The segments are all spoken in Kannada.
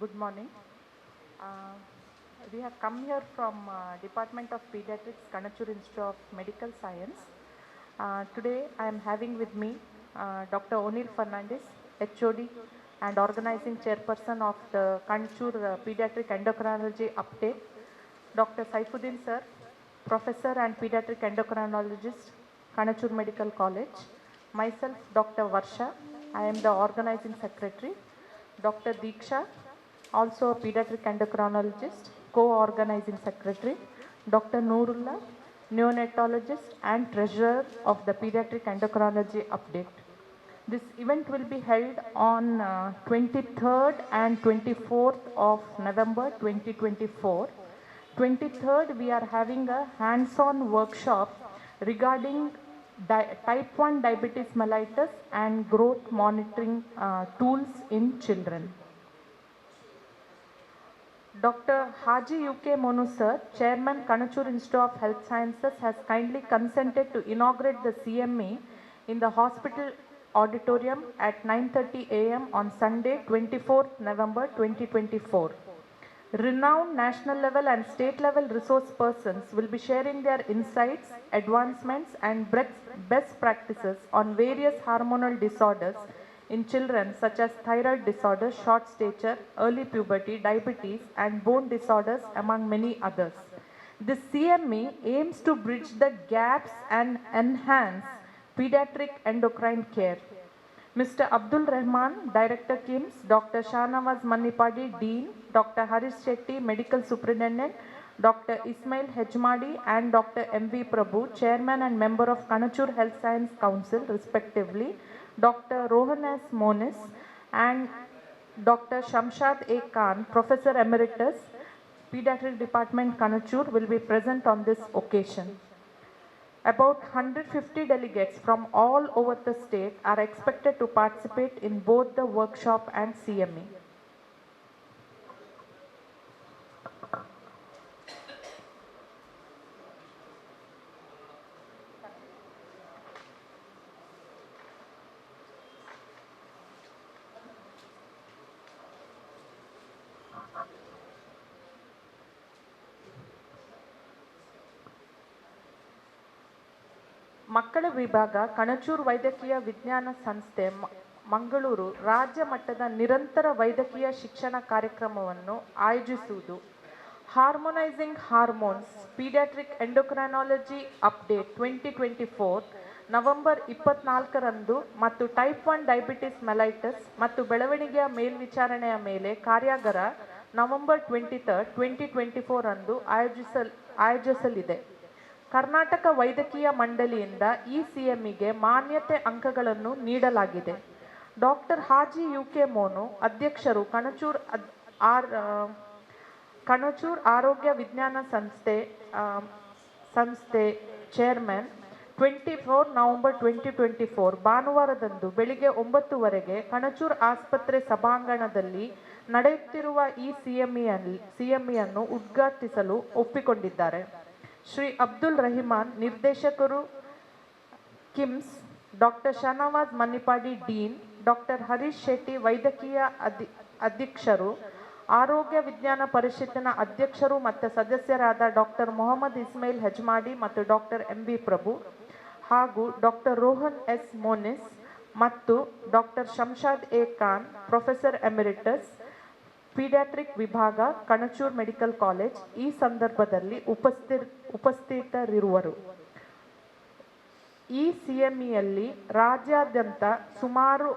Good morning. Uh, We have come here from uh, Department of Pediatrics, Kanachur Institute of Medical Science. Uh, Today, I am having with me uh, Dr. O'Neill Fernandez, HOD and organizing chairperson of the Kanachur uh, Pediatric Endocrinology Update. Dr. Saifuddin sir, professor and pediatric endocrinologist, Kanachur Medical College. Myself, Dr. Varsha, I am the organizing secretary. Dr. Deeksha, also a pediatric endocrinologist, co-organizing secretary. Dr. Noorullah, neonatologist and treasurer of the pediatric endocrinology update. This event will be held on uh, 23rd and 24th of November 2024. 23rd, we are having a hands-on workshop regarding di- type 1 diabetes mellitus and growth monitoring uh, tools in children. Dr. Haji UK Monu sir, Chairman Kanachur Institute of Health Sciences has kindly consented to inaugurate the CME in the hospital auditorium at 9:30 a.m. on Sunday 24th November 2024. Renowned national level and state level resource persons will be sharing their insights, advancements and best practices on various hormonal disorders in children such as thyroid disorders, short stature, early puberty, diabetes and bone disorders among many others. The CME aims to bridge the gaps and enhance pediatric endocrine care. Mr. Abdul Rahman, Director KIMS, Dr. Shahnawaz Manipadi, Dean, Dr. Harish Shetty, Medical Superintendent, Dr. Ismail Hejmadi and Dr. M.V. Prabhu, Chairman and Member of Kanachur Health Science Council, respectively, Dr. Rohan S. Monis and Dr. Shamshad A. Khan, Professor Emeritus, Pediatric Department, Kanachur, will be present on this occasion. About 150 delegates from all over the state are expected to participate in both the workshop and CME. ಮಕ್ಕಳ ವಿಭಾಗ ಕಣಚೂರು ವೈದ್ಯಕೀಯ ವಿಜ್ಞಾನ ಸಂಸ್ಥೆ ಮಂಗಳೂರು ರಾಜ್ಯ ಮಟ್ಟದ ನಿರಂತರ ವೈದ್ಯಕೀಯ ಶಿಕ್ಷಣ ಕಾರ್ಯಕ್ರಮವನ್ನು ಆಯೋಜಿಸುವುದು. Harmonising hormones, paediatric endocrinology update twenty twenty four, November ಇಪ್ಪತ್ನಾಲ್ಕರಂದು ಮತ್ತು ಟೈಪ್ ಒನ್ ಡಯಾಬಿಟಿಸ್ ಮೆಲೈಟಸ್ ಮತ್ತು ಬೆಳವಣಿಗೆಯ ಮೇಲ್ವಿಚಾರಣೆಯ ಮೇಲೆ ಕಾರ್ಯಾಗಾರ November twenty third twenty twenty four ಅಂದು ಆಯೋಜಿಸಲ್, ಆಯೋಜಿಸಲಿದೆ. ಕರ್ನಾಟಕ ವೈದ್ಯಕೀಯ ಮಂಡಳಿಯಿಂದ ಈ ಸಿಎಂಇಗೆ ಮಾನ್ಯತೆ ಅಂಕಗಳನ್ನು ನೀಡಲಾಗಿದೆ. Doctor Haji U K Monu, ಅಧ್ಯಕ್ಷರು ಕಣಚೂರ್ ಆರ್ ಕಣಚೂರ್ ಆರೋಗ್ಯ ವಿಜ್ಞಾನ ಸಂಸ್ಥೆ ಸಂಸ್ಥೆ chairman twenty four November twenty twenty four ಭಾನುವಾರದಂದು ಬೆಳಿಗ್ಗೆ ಒಂಬತ್ತುವರೆಗೆ ಕಣಚೂರ್ ಆಸ್ಪತ್ರೆ ಸಭಾಂಗಣದಲ್ಲಿ ನಡೆಯುತ್ತಿರುವ ಈ ಸಿಎಂಇಯಲ್ಲಿ, ಸಿಎಂಇಯನ್ನು ಉದ್ಘಾಟಿಸಲು ಒಪ್ಪಿಕೊಂಡಿದ್ದಾರೆ. ಶ್ರೀ ಅಬ್ದುಲ್ ರಹಿಮಾನ್, ನಿರ್ದೇಶಕರು KIMS, doctor Shahnawaz Manipady dean, doctor Harish Shetty, ವೈದ್ಯಕೀಯ ಅಧಿ, ಅಧ್ಯಕ್ಷರು, ಆರೋಗ್ಯ ವಿಜ್ಞಾನ ಪರಿಷತ್ತಿನ ಅಧ್ಯಕ್ಷರು ಮತ್ತು ಸದಸ್ಯರಾದ ಡಾಕ್ಟರ್ ಮೊಹಮ್ಮದ್ ಇಸ್ಮೈಲ್ ಹೆಜ್ಮಾಡಿ ಮತ್ತು ಡಾಕ್ಟರ್ ಎಂ ಬಿ ಪ್ರಭು ಹಾಗೂ ಡಾಕ್ಟರ್ ರೋಹನ್ ಎಸ್ ಮೋನಿಸ್ ಮತ್ತು doctor Shamshad A Khan, professor emeritus paediatric ವಿಭಾಗ, ಕಣಚೂರು ಮೆಡಿಕಲ್ ಕಾಲೇಜ್ ಈ ಸಂದರ್ಭದಲ್ಲಿ ಉಪಸ್ಥಿ ಉಪಸ್ಥಿತರಿರುವರು. ಈ ಸಿಎಂಇಯಲ್ಲಿ ರಾಜ್ಯಾದ್ಯಂತ ಸುಮಾರು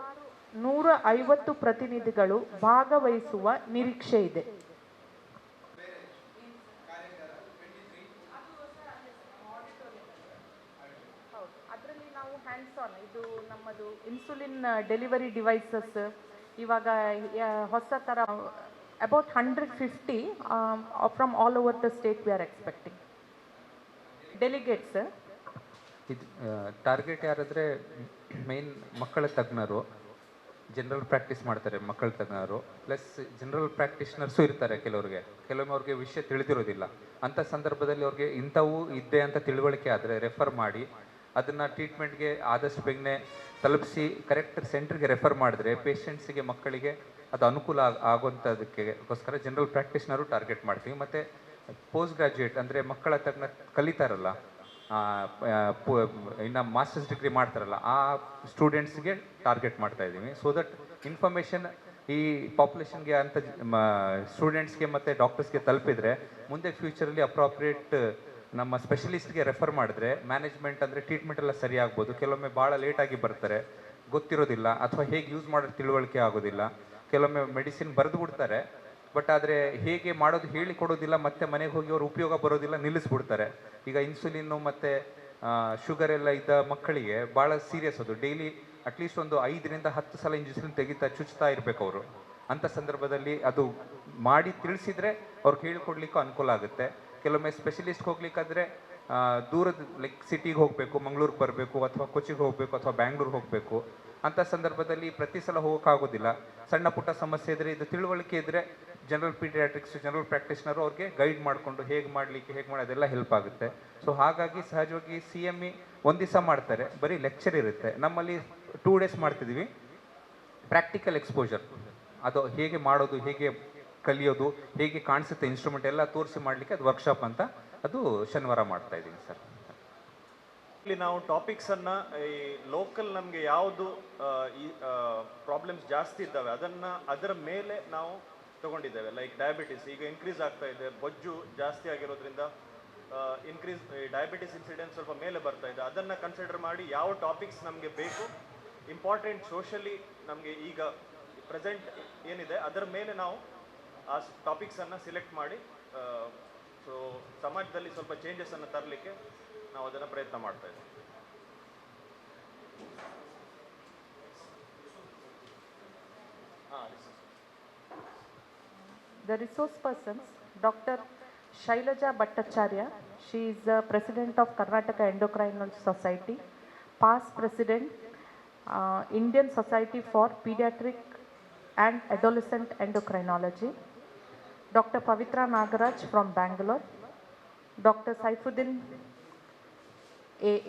ನೂರ ಐವತ್ತು ಪ್ರತಿನಿಧಿಗಳು ಭಾಗವಹಿಸುವ ನಿರೀಕ್ಷೆ ಇದೆ. ಇನ್ಸುಲಿನ್ ಡೆಲಿವರಿ ಡಿವೈಸಸ್ ಇವಾಗ ಹೊಸ ಥರ about hundred fifty from all over the state we are expecting delegates ಇದು ಟಾರ್ಗೆಟ್ ಯಾರಾದರೆ ಮೇನ್ ಮಕ್ಕಳ ತಜ್ಞರು ಜನರಲ್ ಪ್ರಾಕ್ಟೀಸ್ ಮಾಡ್ತಾರೆ ಮಕ್ಕಳ ತಜ್ಞರು ಪ್ಲಸ್ ಜನರಲ್ ಪ್ರಾಕ್ಟೀಷನರ್ಸು ಇರ್ತಾರೆ ಕೆಲವ್ರಿಗೆ. ಕೆಲವೊಮ್ಮೆ ಅವ್ರಿಗೆ ವಿಷಯ ತಿಳಿದಿರೋದಿಲ್ಲ. ಅಂಥ ಸಂದರ್ಭದಲ್ಲಿ ಅವ್ರಿಗೆ ಇಂಥವು ಇದ್ದೆ ಅಂತ ತಿಳುವಳಿಕೆ ಆದರೆ ರೆಫರ್ ಮಾಡಿ, ಅದನ್ನು ಟ್ರೀಟ್ಮೆಂಟ್ಗೆ ಆದಷ್ಟು ಬೇಗನೆ ತಲುಪಿಸಿ ಕರೆಕ್ಟ್ ಸೆಂಟ್ರಿಗೆ ರೆಫರ್ ಮಾಡಿದ್ರೆ ಪೇಷಂಟ್ಸಿಗೆ ಮಕ್ಕಳಿಗೆ ಅದು ಅನುಕೂಲ ಆಗ್- ಆಗುವಂಥದಕ್ಕೆಗೋಸ್ಕರ ಜನರಲ್ ಪ್ರಾಕ್ಟೀಸ್ನರು ಟಾರ್ಗೆಟ್ ಮಾಡ್ತೀವಿ. ಮತ್ತು ಪೋಸ್ಟ್ ಗ್ರಾಜ್ಯುಯೇಟ್ ಅಂದರೆ ಮಕ್ಕಳ ತಜ್ಞ ಕಲಿತಾರಲ್ಲ ಇನ್ನು ಮಾಸ್ಟರ್ಸ್ ಡಿಗ್ರಿ ಮಾಡ್ತಾರಲ್ಲ, ಆ ಸ್ಟೂಡೆಂಟ್ಸ್ಗೆ ಟಾರ್ಗೆಟ್ ಮಾಡ್ತಾ ಇದ್ದೀವಿ. ಸೊ ದಟ್ ಇನ್ಫಾರ್ಮೇಷನ್ ಈ ಪಾಪ್ಯುಲೇಷನ್ಗೆ ಅಂತ ಸ್ಟೂಡೆಂಟ್ಸ್ಗೆ ಮತ್ತು ಡಾಕ್ಟರ್ಸ್ಗೆ ತಲುಪಿದ್ರೆ ಮುಂದೆ ಫ್ಯೂಚರಲ್ಲಿ ಅಪ್ರಾಪ್ರಿಯೇಟ್ ನಮ್ಮ ಸ್ಪೆಷಲಿಸ್ಟ್ಗೆ ರೆಫರ್ ಮಾಡಿದ್ರೆ ಮ್ಯಾನೇಜ್ಮೆಂಟ್ ಅಂದರೆ ಟ್ರೀಟ್ಮೆಂಟ್ ಎಲ್ಲ ಸರಿ ಆಗ್ಬೋದು. ಕೆಲವೊಮ್ಮೆ ಭಾಳ ಲೇಟಾಗಿ ಬರ್ತಾರೆ, ಗೊತ್ತಿರೋದಿಲ್ಲ ಅಥವಾ ಹೇಗೆ ಯೂಸ್ ಮಾಡೋದು ತಿಳುವಳಿಕೆ ಆಗೋದಿಲ್ಲ. ಕೆಲವೊಮ್ಮೆ ಮೆಡಿಸಿನ್ ಬರೆದು ಬಿಡ್ತಾರೆ ಬಟ್ ಆದರೆ ಹೇಗೆ ಮಾಡೋದು ಹೇಳಿಕೊಡೋದಿಲ್ಲ ಮತ್ತೆ ಮನೆಗೆ ಹೋಗಿ ಅವರು ಉಪಯೋಗ ಬರೋದಿಲ್ಲ, ನಿಲ್ಲಿಸ್ಬಿಡ್ತಾರೆ. ಈಗ ಇನ್ಸುಲಿನ್ನು ಮತ್ತು ಶುಗರ್ ಎಲ್ಲ ಇದ್ದ ಮಕ್ಕಳಿಗೆ ಭಾಳ ಸೀರಿಯಸ್ ಅದು. ಡೈಲಿ ಅಟ್ಲೀಸ್ಟ್ ಒಂದು ಐದರಿಂದ ಹತ್ತು ಸಲ ಇಂಜೆಕ್ಷನ್ ತೆಗಿತಾ ಚುಚ್ತಾ ಇರಬೇಕು ಅವರು. ಅಂಥ ಸಂದರ್ಭದಲ್ಲಿ ಅದು ಮಾಡಿ ತಿಳಿಸಿದರೆ ಅವ್ರಿಗೆ ಹೇಳ್ಕೊಡ್ಲಿಕ್ಕೂ ಅನುಕೂಲ ಆಗುತ್ತೆ. ಕೆಲವೊಮ್ಮೆ ಸ್ಪೆಷಲಿಸ್ಟ್ ಹೋಗ್ಲಿಕ್ಕಾದ್ರೆ ದೂರದ ಲೈಕ್ ಸಿಟಿಗೆ ಹೋಗಬೇಕು, ಮಂಗಳೂರಿಗೆ ಬರಬೇಕು, ಅಥವಾ ಕೊಚ್ಚಿಗೆ ಹೋಗಬೇಕು, ಅಥವಾ ಬ್ಯಾಂಗ್ಳೂರ್ಗೆ ಹೋಗಬೇಕು. ಅಂಥ ಸಂದರ್ಭದಲ್ಲಿ ಪ್ರತಿ ಸಲ ಹೋಗೋಕ್ಕಾಗೋದಿಲ್ಲ. ಸಣ್ಣ ಪುಟ್ಟ ಸಮಸ್ಯೆ ಇದ್ರೆ ಇದು ತಿಳುವಳಿಕೆ ಇದ್ರೆ ಜನರಲ್ ಪೀಡಿಯಾಟ್ರಿಕ್ಸ್ ಜನರಲ್ ಪ್ರಾಕ್ಟೀಸ್ನರು ಅವ್ರಿಗೆ ಗೈಡ್ ಮಾಡಿಕೊಂಡು ಹೇಗೆ ಮಾಡಲಿಕ್ಕೆ, ಹೇಗೆ ಮಾಡೋದೆಲ್ಲ ಹೆಲ್ಪ್ ಆಗುತ್ತೆ. ಸೊ ಹಾಗಾಗಿ ಸಹಜವಾಗಿ ಸಿ ಎಂ ಇ ಒಂದು ದಿವಸ ಮಾಡ್ತಾರೆ. ಬರೀ ಲೆಕ್ಚರ್ ಇರುತ್ತೆ. ನಮ್ಮಲ್ಲಿ ಟೂ ಡೇಸ್ ಮಾಡ್ತಿದ್ದೀವಿ ಪ್ರಾಕ್ಟಿಕಲ್ ಎಕ್ಸ್ಪೋಜರ್ ಅದು ಹೇಗೆ ಮಾಡೋದು, ಹೇಗೆ ಕಲಿಯೋದು ಹೇಗೆ ಕಾಣಿಸುತ್ತೆ ಇನ್ಸ್ಟ್ರೂಮೆಂಟ್ ಎಲ್ಲ ತೋರಿಸಿ ಮಾಡಲಿಕ್ಕೆ ಅದು ವರ್ಕ್ಶಾಪ್ ಅಂತ ಅದು ಶನಿವಾರ ಮಾಡ್ತಾ ಇದ್ದೀನಿ ಸರ್. ಇಲ್ಲಿ ನಾವು ಟಾಪಿಕ್ಸನ್ನು ಈ ಲೋಕಲ್ ನಮಗೆ ಯಾವುದು ಈ ಪ್ರಾಬ್ಲಮ್ಸ್ ಜಾಸ್ತಿ ಇದ್ದಾವೆ, ಅದನ್ನು ಅದರ ಮೇಲೆ ನಾವು ತಗೊಂಡಿದ್ದೇವೆ ಲೈಕ್ ಡಯಾಬಿಟಿಸ್ ಈಗ ಇನ್ಕ್ರೀಸ್ ಆಗ್ತಾ ಇದೆ, ಬೊಜ್ಜು ಜಾಸ್ತಿ ಆಗಿರೋದ್ರಿಂದ ಇನ್ಕ್ರೀಸ್ ಡಯಾಬಿಟಿಸ್ ಇನ್ಸಿಡೆಂಟ್ ಸ್ವಲ್ಪ ಮೇಲೆ ಬರ್ತಾ ಇದೆ, ಅದನ್ನು ಕನ್ಸಿಡರ್ ಮಾಡಿ ಯಾವ ಟಾಪಿಕ್ಸ್ ನಮಗೆ ಬೇಕು ಇಂಪಾರ್ಟೆಂಟ್ ಸೋಷಲಿ ನಮಗೆ ಈಗ ಪ್ರೆಸೆಂಟ್ ಏನಿದೆ, ಅದರ ಮೇಲೆ ನಾವು ಆ ಟಾಪಿಕ್ಸನ್ನು ಸಿಲೆಕ್ಟ್ ಮಾಡಿ ಸೊ ಸಮಾಜದಲ್ಲಿ ಸ್ವಲ್ಪ ಚೇಂಜಸ್ಸನ್ನು ತರಲಿಕ್ಕೆ ನಾವು ಅದನ್ನು ಪ್ರಯತ್ನ ಮಾಡ್ತಾ ಇದ್ದೀವಿ The resource persons, Dr. Shailaja Bhattacharya, she is the president of Karnataka Endocrinology Society, past president, uh, Indian Society for Pediatric and Adolescent Endocrinology. Doctor Pavithra Nagaraj from Bangalore doctor Saifuddin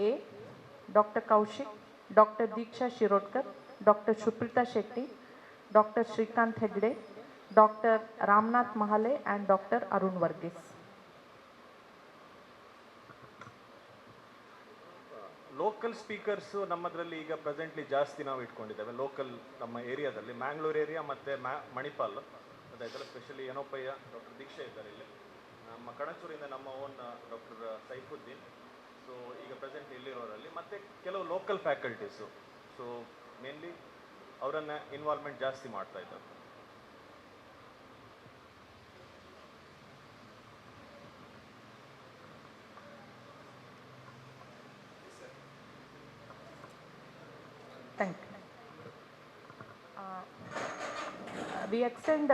A doctor Kaushik doctor Deeksha Shirodkar doctor Supreetha Shetty doctor Srikanth Hegde doctor Ramnath Mahale and doctor Arun Varghese local speakers ನಮ್ಮದರಲ್ಲಿ ಈಗ ಪ್ರೆಸೆಂಟ್ಲಿ ಜಾಸ್ತಿ ನಾವು ಇಟ್ಕೊಂಡಿದ್ದೇವೆ. ಲೋಕಲ್ ನಮ್ಮ ಏರಿಯಾದಲ್ಲಿ ಮ್ಯಾಂಗ್ಳೂರ್ ಏರಿಯಾ ಮತ್ತು ಮ್ಯಾ ಮಣಿಪಾಲ್. ಅದಾಯ್ತಲ್ಲ ಸ್ಪೆಷಲಿ ಏನೋಪಯ್ಯ ಡಾಕ್ಟರ್ ದೀಕ್ಷೆ ಇದ್ದಾರೆ ಇಲ್ಲಿ. ನಮ್ಮ ಕಣಚೂರಿಂದ ನಮ್ಮ ಓನ್ ಡಾಕ್ಟರ್ ಸೈಫುದ್ದೀನ್. ಸೊ ಈಗ ಪ್ರೆಸೆಂಟ್ ಇಲ್ಲಿರೋರಲ್ಲಿ ಮತ್ತು ಕೆಲವು ಲೋಕಲ್ ಫ್ಯಾಕಲ್ಟೀಸು ಸೊ ಮೇನ್ಲಿ ಅವರನ್ನು ಇನ್ವಾಲ್ವ್ಮೆಂಟ್ ಜಾಸ್ತಿ ಮಾಡ್ತಾ ಇದ್ದಾರೆ. Thank you. we extend.